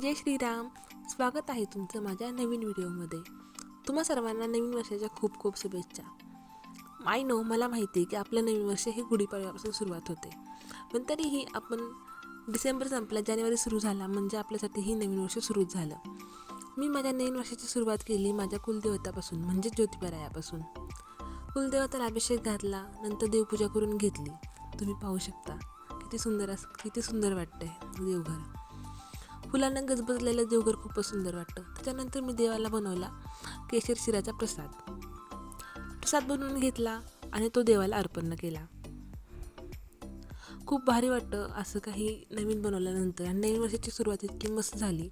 जय श्रीराम. स्वागत आहे तुमचं माझ्या नवीन व्हिडिओमध्ये. तुम्हा सर्वांना नवीन वर्षाच्या खूप खूप शुभेच्छा. आय नो मला माहिती आहे की आपलं नवीन वर्ष हे गुढीपाडव्यापासून सुरुवात होते. पण तरीही आपण डिसेंबर संपला जानेवारी सुरू झाला म्हणजे आपल्यासाठी ही नवीन वर्ष सुरूच झालं. मी माझ्या नवीन वर्षाची सुरुवात केली माझ्या कुलदेवतापासून म्हणजे ज्योतिबारायापासून. कुलदेवताला अभिषेक घातला नंतर देवपूजा करून घेतली. तुम्ही पाहू शकता किती सुंदर अस किती सुंदर वाटतं आहे देवघर. फुलांना गजबजलेलं देवघर खूपच सुंदर वाटतं. त्याच्यानंतर मी देवाला बनवला केशर शिराचा प्रसाद. प्रसाद बनवून घेतला आणि तो देवाला अर्पण केला. खूप भारी वाटतं असं काही नवीन बनवल्यानंतर. आणि नवीन वर्षाची सुरुवात इतकी मस्त झाली.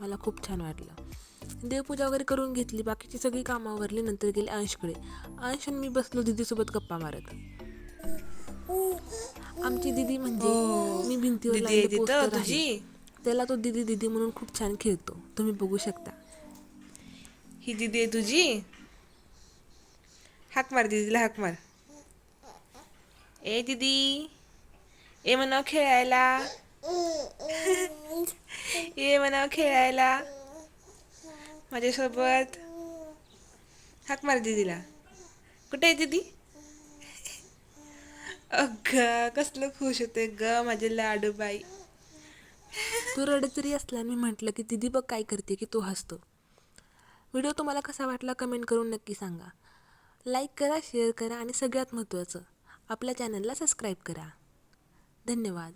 मला खूप छान वाटलं. देवपूजा वगैरे करून घेतली. बाकीची सगळी कामं आवरली. नंतर गेले अंशकडे. अंश मी बसलो दिदीसोबत गप्पा मारत. आमची दिदी म्हणजे मी भिंतीवर त्याला तो दिदी दिदी म्हणून खूप छान खेळतो. तुम्ही बघू शकता. ही दीदी आहे तुझी? हाक मार दीदीला हाक मार. ए दीदी ए म्हणाव खेळायला. ये म्हणाव खेळायला. माझ्यासोबत. हाक मार दीदीला. कुठे आहे दीदी? अग कसलं खुश होते ग माझे लाडू बाई तू रडत जरी असला मी म्हटलं की दिदी बघ काय करते की तू हसतो. व्हिडिओ तुम्हाला कसा वाटला कमेंट करून नक्की सांगा. लाईक करा शेअर करा आणि सगळ्यात महत्त्वाचं आपल्या चॅनलला सबस्क्राईब करा. धन्यवाद.